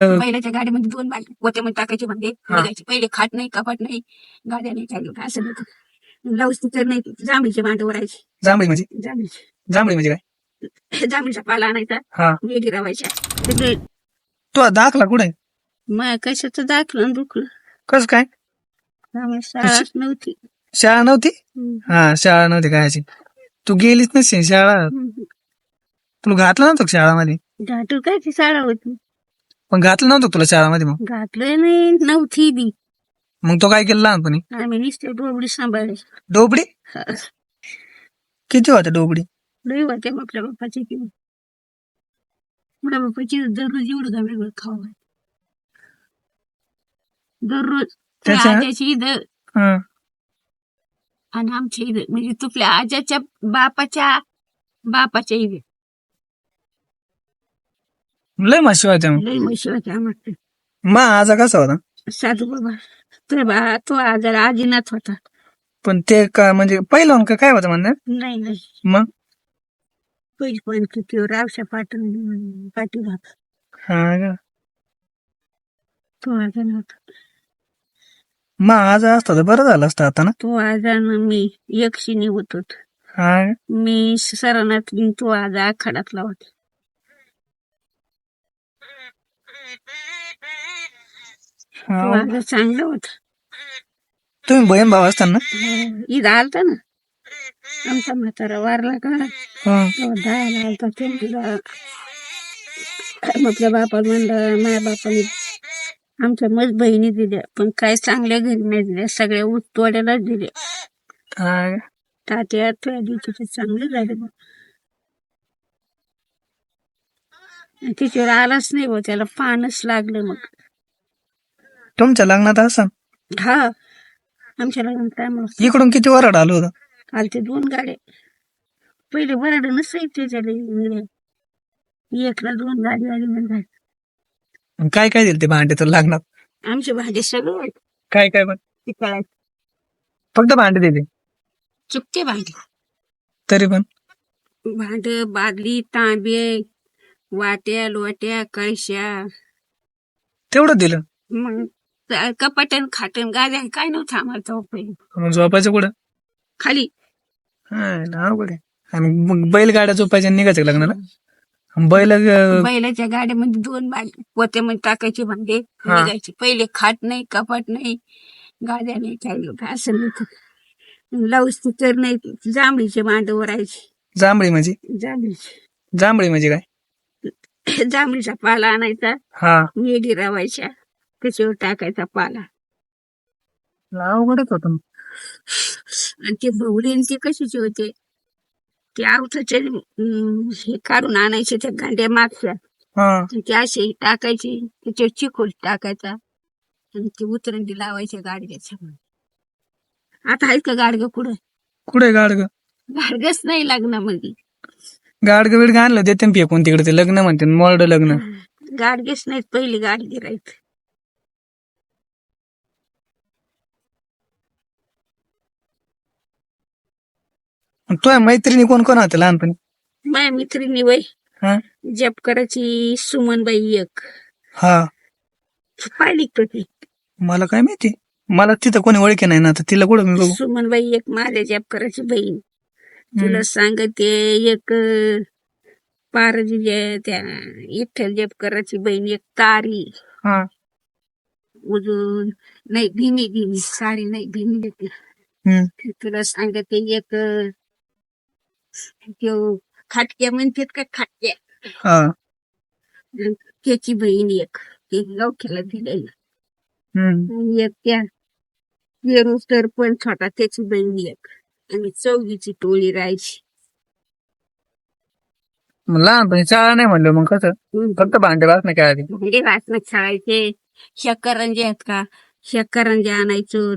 बैलाच्या गाडीमध्ये दोन बाल पोत्यामध्ये टाकायचे भांडे हा. निघायचे पहिले खाट नाही कपाट नाही. गाड्या नाही नाही, असं नव्हतं लाऊस तर नाही जांभळीचे भांडे वरायचे जांभळी म्हणजे? जांभळीचे. जांभळी म्हणजे काय? जांभळीचा पाला आणायचा हा. रवायच्या. तिकडे तो दाखला कुठे? मग कशाचं दाखलं दुखलं? कस काय? त्यामुळे शाळाच नव्हती. शाळा नव्हती? हम्म. हा शाळा नव्हती कायची तू गेलीच नसते शाळा. हम्म. तुला घातलं नव्हतं का शाळामध्ये? घाटू काय ती शाळा होती? पण घातलं नव्हतं का तुला शाळामध्ये मग? घातलं नाही नव्हती बी. मग तो काय केलं लहानपणी? आम्ही नुसते डोबडी सांभाळले. डोबडी? किती होत्या डोबडी? लई होते आपल्या बाप्पाची किंवा. आपल्या बाप्पाची दररोज एवढं गाडी वेळ खावा. दररोज त्या त्याच्या- आज्याची ईद हा. आणि आमच्या ईद म्हणजे तुपल्या आज्याच्या बापाच्या बापाच्या ईद लय माशी होत्या. मग लई म्हशी होत्या आम्हाला मा आजा कसा होता? साधू बाबा. तो बा तो आजार आजीनाथ होता. पण ते का म्हणजे पहिलं का काय होतं म्हणणार नाही नाही. मग? पहिली पण किती रावशा पाटण पाटील होता. हा का? तो आजार नव्हता. मा आजा असता तर बरं झालं असतं आता ना? तो आजार मी एकशिनी होत हा? मी घेऊन तो आज आखाडातला होता. तो हा. आज चांगला होता. तुम्ही बहीण भाऊ असताना? ईद आलता ना. आमचा म्हातारा वारला का? हा. तो दहाला आलता त्यांना आपल्या बापाला म्हणलं माझ्या बापाने आमच्या मज बहिणी दिल्या. पण काय चांगल्या घरी नाही दिल्या. सगळ्या ऊस तोड्यालाच दिल्या. हा? तात्या थोड्या दिवशी चांगले झाले आणि तिच्यावर आलाच नाही बा. त्याला पानच लागलं मग. तुमच्या लग्नात असं? हा. आमच्या लग्न काय म्हणून इकडून किती वराड आलो होतं? काल ते दोन गाड्या. पहिले बराड नसतं त्याच्याला. एकला दोन गाडी आली म्हणजे आणि काय काय दिलं ते भांडे तर लग्नात? आमचे भांडे सगळं काय काय पण? फक्त भांडे दिले. चुकते भांडे. तरी पण? भांड बादली तांबे वाट्या लोट्या कळश्या तेवढं दिलं? मग त- कपाटन खाटन गाद्या काय नव्हतं आम्हाला तेव्हा पहिले. मग झोपायचं कुठं? खाली. हा, अवघड आहे. आणि मग बैलगाड्या झोपायच्या आणि निघायचं का लग्नाला? आणि बैल अं, बैलाच्या गाड्यामध्ये दोन बाल पोत्यामध्ये टाकायचे भांडे हा. निघायचे. पहिले खाट नाही कपाट नाही गाद्या नाही काही नव्हतं असं नव्हतं लाऊस तर नाही जांभळीचे भांड वरायचे जांभळी म्हणजे? जांभळीचे. जांभळी म्हणजे काय? जांभळीचा पाला आणायचा हा. वेडी रवायच्या. त्याच्यावर टाकायचा पाला. अवघडच होतं आणि ते आणि ते कशाचे होते? ते आवताचे हे काढून आणायचे त्या गांड्या मागच्या. ते असे टाकायचे त्याच्यावर चिखोल टाकायचा. आणि ते उतरंडी लावायचे गाडग्याच्या आता आहेत का गाडग पुढं? कुठे गाडग? गाडगच नाही लग्नामध्ये गाडग बिडग आणलं देते फेकून तिकडे ते लग्न म्हणते मोरड लग्न. गाडगेच नाहीत पहिली गाडगे राहत. तुझ्या मैत्रिणी कोण कोण होते लहानपणी? माझ्या मैत्रिणी वय. हा? जप करायची सुमनबाई एक. हा. पाहिली का ती? मला काय माहिती? मला तिथं कोणी ओळखी नाही ना तिला कुठं मी बघू? सुमनबाई एक माझ्या जप करायची बहीण तुला सांगते एक पारजी त्या इठ्ठल जप करायची बहीण एक तारी. हा. अजून नाही भीमी भीमी. साडी नाही भीमी देते. हम्म. तुला सांगते एक त्यो खाटक्या म्हणतात का खाटक्या? हा. त्याची बहीण एक ते लवक्याला दिलेली. हम्म. आणि एक त्या पण छोटा त्याची बहीण एक. आणि चौघीची टोळी राहायची. मग लहानपणी शाळा नाही म्हणलं मग कसं? फक्त भांडे वाच नाही काय आधी वाचणं खेळायचे. ह्या करंजे आहेत का? ह्या करंजे आणायचो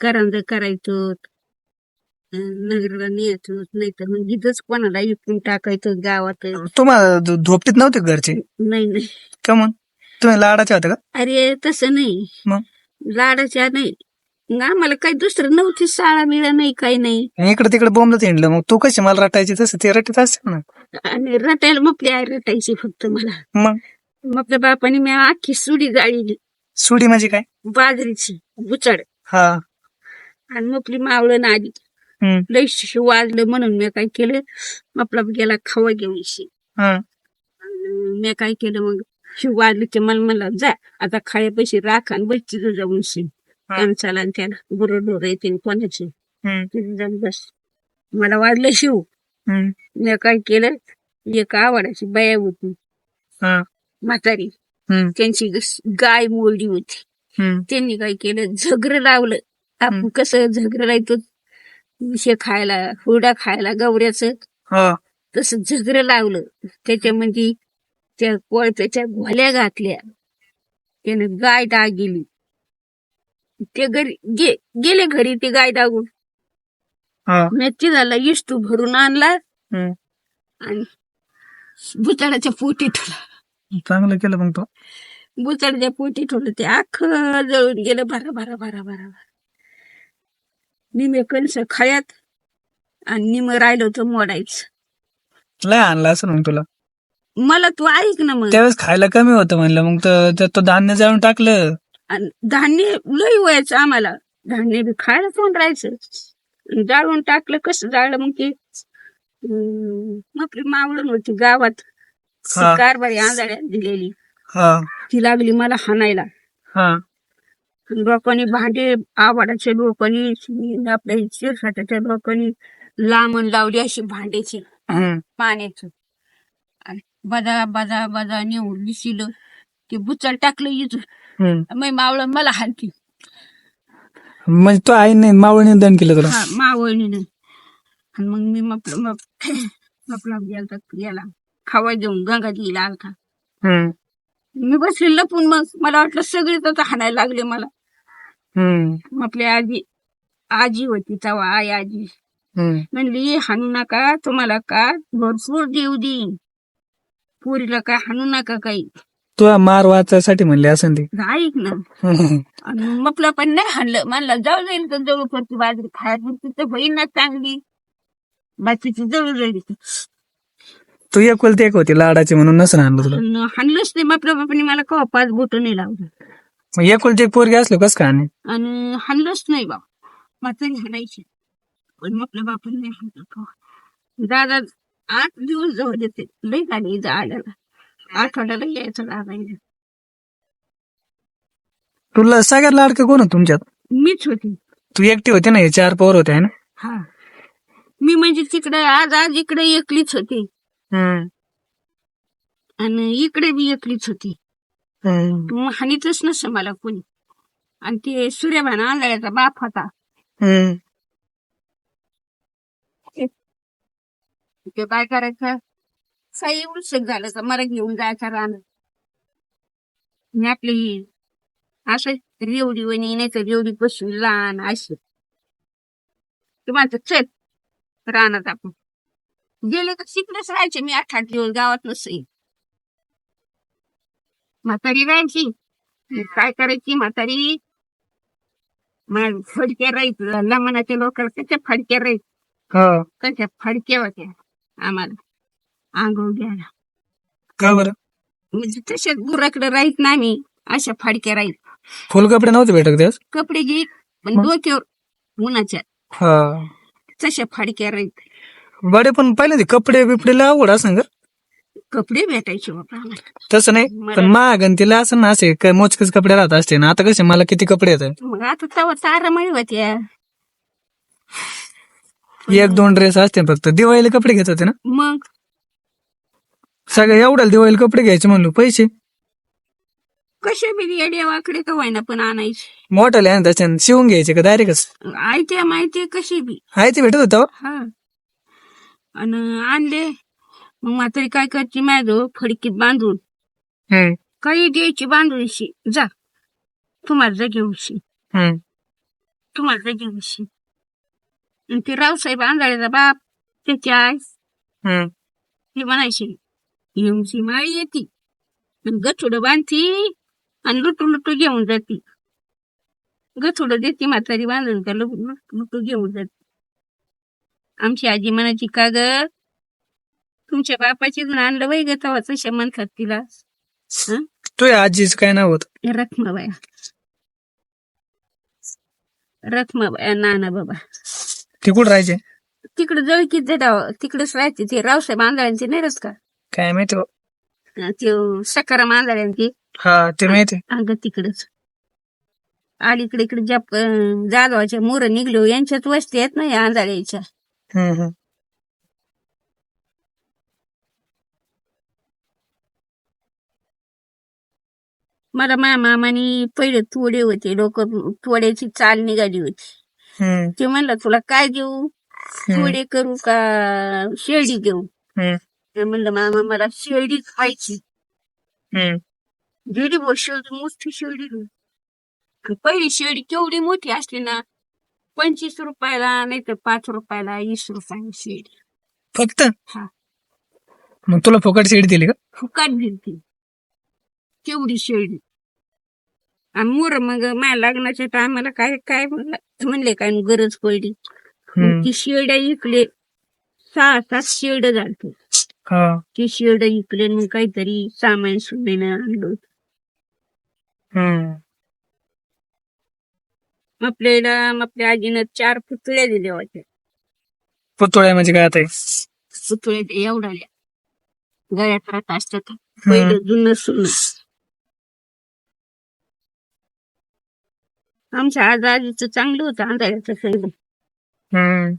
करंज करायचो नगरला नाही तर मग इथंच कोणाला विकून टाकायचो गावात? तुम्हाला धोपटीत नव्हते घरचे? नाही नाही. का मग? तुम्ही लाडाचे होते का? अरे तसं नाही. मग? लाडाच्या नाही. मग आम्हाला काही दुसरं नव्हती शाळा मिळा नाही काही नाही. आणि इकडे तिकडे बोंबलत हिंडलं. मग तू कशी मला रटायची? तसं ते रटीत असेल ना. आणि रटायला मग आई रटायची फक्त मला. मग? मग आपल्या बापाने मी अख्खी सुडी जाळली सुडी म्हणजे काय? बाजरीची बुचड. हा. आणि मग आपली मावळं ना आली. लई शिशी वाजलं म्हणून मी काय केलं आपला गेला खावा घेऊन शी हा. मी काय केलं मग शिव वाजली ते मला म्हणला जा आता खायापाशी राख आणि बस तिथं जाऊन शी. त्यांचाला आणि त्याला गुरं ढोरं येते कोणाचे. तिथे जाऊन बस. मला वाजलं शिव. मी काय केलं एक आवडाची बाया होती. म्हातारी. त्यांची गाय मोलडी होती. त्यांनी काय केलं झगर लावलं. आपण. कसं झगर लावतो शे खायला हुरडा खायला गवऱ्याचं हा, तसं झगर लावलं. त्याच्यामध्ये त्या कोळप्याच्या घोल्या घातल्या. त्याने गाय डाग गेली ते घरी गे गेले घरी ते गाय डागून हा, झाला इष्टू भरून आणला. हम्म. आणि बुचाडाच्या पोटी ठेवला. चांगलं केलं मग तो. बुचाडाच्या पोटी ठेवलं. ते अख्खं जळून गेलं भरा भरा भरा भरा भरा निमे कणस खायात आणि निम राहिलं होतं मोडायचं. लय आणला असं मग तुला? मला तू ऐक ना मग. त्यावेळेस खायला कमी होतं म्हणलं मग तर तर तो धान्य जाळून टाकलं. आणि धान्य लई व्हायचं आम्हाला. धान्य बी खायला कोण राहायचं. जाळून टाकलं कसं जाळलं मग ते? आपली मावळण होती गावात. हा. कारभारी आंधळ्यात दिलेली. हा. ती लागली मला हाणायला. हा. लोकांनी भांडे आवाडाच्या लोकांनी आपल्या शिरसाटाच्या लोकांनी लांबण लावली अशी भांड्याची पाण्याचं. बदा बदा बदा नेऊन दिसिलं ते बुचाल टाकलं इथून. मग मावळण मला हाणती म्हणजे तो आईने मावळीने दंड केलं तुला? मावळणीनं आणि मग मी मग आपला गेला गेला खावा घेऊन गंगा दिला आलता. मी बसले लपून मग मला वाटलं सगळे तर हाणायला लागले मला. हम्म, आपली आजी आजी होती तेव्हा आई आजी. हम्म. म्हणली हाणू नका तुम्हाला का भरपूर देऊ देईन? पोरीला काय हाणू नका काही? तुला मार वाचायसाठी म्हणले असं ते. ऐक ना. आणि मग पण नाही हाणलं. म्हणलं जाऊ जाईल तर जवळ करते बाजरी खायला तिथं होईन ना चांगली. बाकीची जवळ जाईल तू एकुलती एक होती लाडाची म्हणून नसं आणलं तुला. हाणलंच नाही. आपल्या बापाने मला कवा पाच बोट नाही लावलं. मग एकुलती एक पोरगी असलो कस का आणि? आणि हाणलंच नाही बा म्हातारी हाणायची पण आपल्या बापाने नाही हाणलं दादा आठ दिवस जवळ देते. लई झाली इथं आल्याला. आठवड्याला यायचं लागायचं तुला सगळ्यात लाडकं कोण होतं तुमच्यात? मीच होती. तू एकटी होती ना हे चार पोर होते है ना? हा. मी म्हणजे तिकडे आज आज इकडे एकलीच होती. हम्म, आणि इकडे बी एकलीच होती. मग हानीतच नसं मला कोणी. आणि ते सूर्यभान आंधळ्याचा बाप होता. ते काय करायचं? साई उलसक झालं तर मला घेऊन जायचा रान मी आपली असं रेवडी वणी नाही तर रेवडी बसून लहान अशी. ते माझं चल रानात आपण. गेले तर तिकडेच राहायचे मी आठ आठ दिवस गावात नसे म्हातारी राहायची काय करायची म्हातारी? मग फडक्या राहायचं. लमनाच्या लोकांना कशा फडक्या राहायचं हा. कशा फडक्या होत्या आम्हाला आंघोळ घ्यायला. का बरं? म्हणजे तशाच गुराकडे राहीत ना मी. अशा फाडक्या राहीत. फुल कपडे नव्हते भेटत त्यास कपडे घेत पण? डोक्यावर उन्हाच्या. हा. तशा फाडक्या राहीत. बडे पण पहिले कपडे बिपडे अवघड असं कपडे भेटायचे बाबा आम्हाला. तसं नाही पण महाग आणि तिला असं ना असे काय मोजकेच कपडे राहत असते ना आता कसे मला किती कपडे येत मग आता तवा तारामळी होत्या. एक दोन ड्रेस असते फक्त दिवाळीला कपडे घेत होते ना? मग? सगळे एवढ्याला दिवाळीला कपडे घ्यायचे म्हणलो पैसे. कशा बी येड्या वाकडे का व्हायना पण आणायचे. मोठाले आणि त्याच्यानं शिवून घ्यायचे का डायरेक्टच? आयत्या माहिती कशी बी. आहे ते भेटत होतं हा. आणि आणले. मग म्हातारी काय करते माझं फडकीत बांधून? हम्म, काही द्यायची बांधूनशी. जा. तुम्हाला जा घेऊशी हम्म, घेऊशी आणि ते रावसाहेब आंधळ्याचा बाप त्याची आई हम्म. ते म्हणायचे येऊशी माळी येते. आणि गठुडं बांधती आणि लुटू लुटू घेऊन जाते. गठुडं देते म्हातारी बांधून का लुटू लुटू घेऊन जाते. आमची आजी म्हणायची का ग? तुमच्या बापाची आणलं वय ग तवा तशा म्हणतात तिला. हं? तुझ्या आजीचं काय नाव होत? रखमाबाया रखमाबाया नाना बाबा. ते कुठं राहायचे? तिकडे जळकीत देता तिकडेच राहायचे ते. रावसाहेब आंधळ्यांचे नाही रस का? काय माहिती हो. अं, ते सकाराम आंधळ्यांचे हा ते माहिती. अगं तिकडच. अलीकडे इकडे ज्या अं, जाधवाच्या मोर निघलो यांच्यात वस्ती आहेत ना या आंधळ्याच्या. हम्म, हम्म. मला माझ्या मामानी पहिले तोडे होते. लोक तोड्याची चाल निघाली होती. हम्म, ते म्हणलं तुला काय देऊ? तोडे करू का शेळी देऊ? हम्म, ते म्हणलं मामा मला शेळीच खायची. हम्म. गेली बो शेळी मोठी शेळी. आणि पहिली शेळी केवढी मोठी असली ना पंचवीस रुपयाला नाही तर पाच रुपयाला वीस रुपयाला शेळी. फक्त? हा. मग तुला फुकट शेडी दिली का? फुकाट गेलती केवढी शेळी. आणि मोर मग माझ्या लग्नाच्या टायमाला काय काय म्हणलं? म्हणले काय गरज पडली. ती शेड्या इकले सहा सात शेड झालते. ती शेड इकले मग काहीतरी सामान सुनेनं आणलं. आपल्याला आपल्या आजीनं चार पुतळ्या दिल्या होत्या. पुतळ्या म्हणजे काय आता? पुतळे ते एवढाल्या गळ्यात राहत असतात पहिलं जुनं सुन. आमच्या आज आजीचं चांगलं होतं आंधळ्याचं सगळं हम्म.